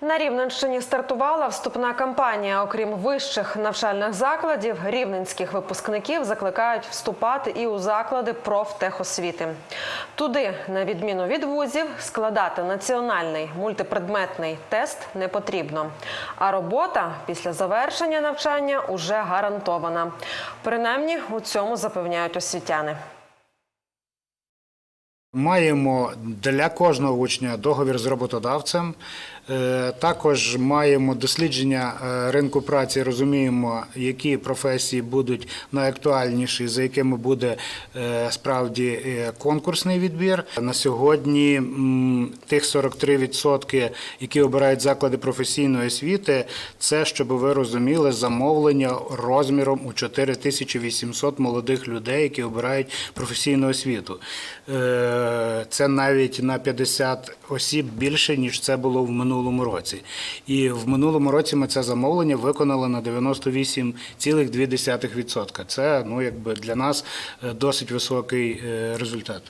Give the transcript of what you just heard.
На Рівненщині стартувала вступна кампанія. Окрім вищих навчальних закладів, рівненських випускників закликають вступати і у заклади профтехосвіти. Туди, на відміну від вузів, складати національний мультипредметний тест не потрібно. А робота після завершення навчання уже гарантована. Принаймні у цьому запевняють освітяни. Маємо для кожного учня договір з роботодавцем. Е, Також маємо дослідження е, ринку праці, розуміємо, які професії будуть найактуальніші, за якими буде е, справді конкурсний відбір. На сьогодні тих 43%, які обирають заклади професійної освіти, це, щоб ви розуміли, замовлення розміром у 4800 молодих людей, які обирають професійну освіту. Е, Це навіть на 50 осіб більше, ніж це було в минулому році. І в минулому році ми це замовлення виконали на 98,2%. Це ну, якби для нас е, досить високий е, результат.